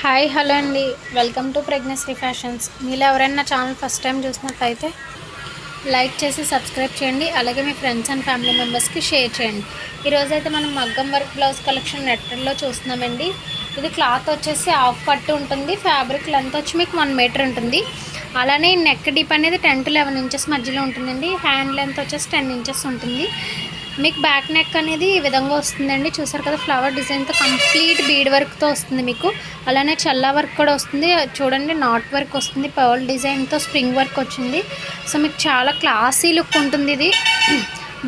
Hi hello అండి. Welcome to pregnancy fashions. మీరు ఎవరైనా ఛానల్ ఫస్ట్ టైం చూసినట్లయితే లైక్ చేసి సబ్స్క్రైబ్ చేయండి. అలాగే మీ ఫ్రెండ్స్ అండ్ ఫ్యామిలీ మెంబర్స్కి షేర్ చేయండి. ఈరోజు అయితే మనం మగ్గం వర్క్ బ్లౌజ్ కలెక్షన్ నెట్టర్లో చూస్తున్నామండి. ఇది క్లాత్ వచ్చేసి హాఫ్ పట్టు ఉంటుంది. ఫ్యాబ్రిక్ లెంత్ వచ్చి మీకు వన్ మీటర్ ఉంటుంది. అలానే నెక్ డీప్ అనేది టెన్ టు లెవెన్ ఇంచెస్ మధ్యలో ఉంటుందండి. హ్యాండ్ లెంత్ వచ్చేసి టెన్ ఇంచెస్ ఉంటుంది. మీకు బ్యాక్ నెక్ అనేది ఈ విధంగా వస్తుందండి. చూసారు కదా ఫ్లవర్ డిజైన్తో కంప్లీట్ బీడ్ వర్క్తో వస్తుంది మీకు. అలానే చల్లా వర్క్ కూడా వస్తుంది. చూడండి నాట్ వర్క్ వస్తుంది. పర్ల్ డిజైన్తో స్ప్రింగ్ వర్క్ వచ్చింది. సో మీకు చాలా క్లాసీ లుక్ ఉంటుంది ఇది.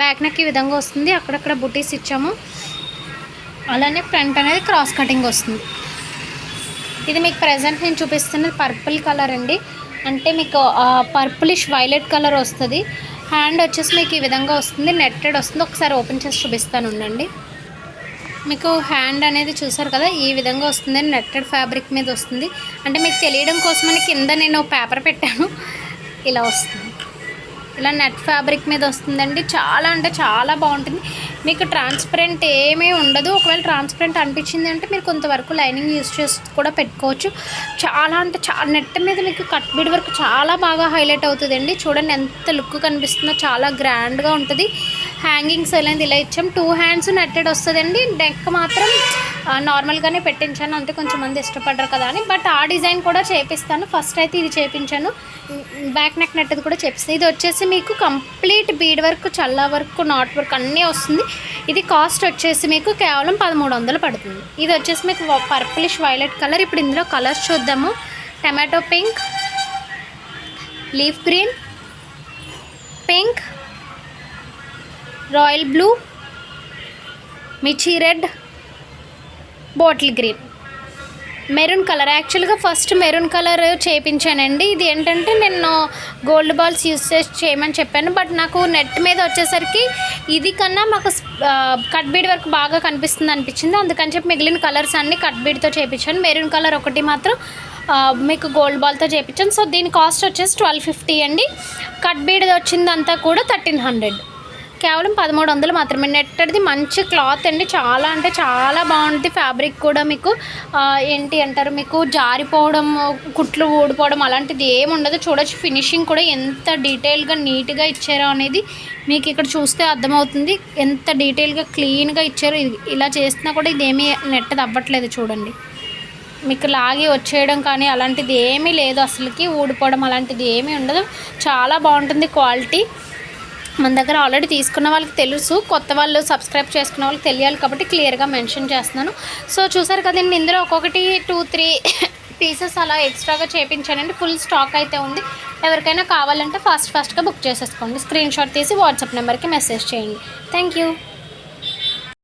బ్యాక్ నెక్ ఈ విధంగా వస్తుంది. అక్కడక్కడ బుటీస్ ఇచ్చాము. అలానే ఫ్రంట్ అనేది క్రాస్ కటింగ్ వస్తుంది. ఇది మీకు ప్రజెంట్ నేను చూపిస్తున్నది పర్పుల్ కలర్ అండి. అంటే మీకు పర్పులిష్ వైలెట్ కలర్ వస్తుంది. హ్యాండ్ వచ్చేసి మీకు ఈ విధంగా వస్తుంది. నెట్టెడ్ వస్తుంది. ఒకసారి ఓపెన్ చేసి చూపిస్తాను ఉండండి. మీకు హ్యాండ్ అనేది చూసారు కదా ఈ విధంగా వస్తుంది. నెట్టెడ్ ఫ్యాబ్రిక్ మీద వస్తుంది. అంటే మీకు తెలియడం కోసమని కింద నేను పేపర్ పెట్టాను. ఇలా వస్తుంది. ఇలా నెట్ ఫ్యాబ్రిక్ మీద వస్తుందండి. చాలా అంటే చాలా బాగుంటుంది. మీకు ట్రాన్స్పరెంట్ ఏమీ ఉండదు. ఒకవేళ ట్రాన్స్పరెంట్ అనిపించింది అంటే మీరు కొంతవరకు లైనింగ్ యూస్ చేసి కూడా పెట్టుకోవచ్చు. చాలా అంటే చాలా నెట్ మీద మీకు కట్ బిడ్ వరకు చాలా బాగా హైలైట్ అవుతుందండి. చూడండి ఎంత లుక్ కనిపిస్తుందో. చాలా గ్రాండ్గా ఉంటుంది. హ్యాంగింగ్స్ అనేది ఇలా ఇచ్చాం. టూ హ్యాండ్స్ నెట్టెడ్ వస్తుందండి. నెక్ మాత్రం నార్మల్గానే పెట్టించాను అంటే కొంచెం మంది ఇష్టపడ్డారు కదా అని. బట్ ఆ డిజైన్ కూడా చేపిస్తాను. ఫస్ట్ అయితే ఇది చేపించాను. బ్యాక్ నెక్ నెట్టది కూడా చేపిస్తాను. ఇది వచ్చేసి మీకు కంప్లీట్ బీడ్ వర్క్ చల్లా వర్క్ నాట్ వర్క్ అన్నీ వస్తుంది. ఇది కాస్ట్ వచ్చేసి మీకు కేవలం పదమూడు వందలు పడుతుంది. ఇది వచ్చేసి మీకు పర్పులిష్ వైలెట్ కలర్. ఇప్పుడు ఇందులో కలర్స్ చూద్దాము. Tomato pink leaf green pink royal blue mirchi red bottle green. Maroon colour. యాక్చువల్గా ఫస్ట్ మెరూన్ కలర్ చేయించానండి ఇది ఏంటంటే నేను గోల్డ్ బాల్స్ యూస్ చేసి చేయమని చెప్పాను. బట్ నాకు నెట్ మీద వచ్చేసరికి ఇది కన్నా మాకు కట్ బీడ్ వరకు బాగా కనిపిస్తుంది అనిపించింది. అందుకని చెప్పి మిగిలిన కలర్స్ అన్ని కట్ బీడ్తో చేయించాను మెరూన్ కలర్ ఒకటి మాత్రం మీకు గోల్డ్ బాల్తో చేయించాను సో దీని కాస్ట్ వచ్చేసి ట్వెల్వ్ ఫిఫ్టీ అండి. కట్ బీడ్ వచ్చిందంతా కూడా థర్టీన్ హండ్రెడ్. కేవలం పదమూడు వందలు మాత్రమే. నెట్టడిది మంచి క్లాత్ అండి. చాలా అంటే చాలా బాగుంటుంది ఫ్యాబ్రిక్ కూడా మీకు. ఏంటి అంటారు? మీకు జారిపోవడం కుట్లు ఊడిపోవడం అలాంటిది ఏమి ఉండదు. చూడొచ్చు ఫినిషింగ్ కూడా ఎంత డీటెయిల్గా నీట్గా ఇచ్చారో అనేది మీకు ఇక్కడ చూస్తే అర్థమవుతుంది. ఎంత డీటెయిల్గా క్లీన్గా ఇచ్చారో ఇది ఇలా చేసినా కూడా ఇదేమీ నెట్టది అవ్వట్లేదు చూడండి. మీకు లాగి వచ్చేయడం కానీ అలాంటిది ఏమీ లేదు. అసలుకి ఊడిపోవడం అలాంటిది ఏమీ ఉండదు. చాలా బాగుంటుంది క్వాలిటీ. మన దగ్గర ఆల్రెడీ తీసుకున్న వాళ్ళకి తెలుసు. కొత్త వాళ్ళు సబ్స్క్రైబ్ చేసుకున్న వాళ్ళకి తెలియాలి కాబట్టి క్లియర్గా మెన్షన్ చేస్తున్నాను. సో చూసారు కదండి ఇందులో ఒక్కొక్కటి టూ త్రీ పీసెస్ అలా ఎక్స్ట్రాగా చేయించానండి ఫుల్ స్టాక్ అయితే ఉంది. ఎవరికైనా కావాలంటే ఫాస్ట్ ఫాస్ట్గా బుక్ చేసేసుకోండి. స్క్రీన్ షాట్ తీసి వాట్సాప్ నెంబర్కి మెసేజ్ చేయండి. Thank you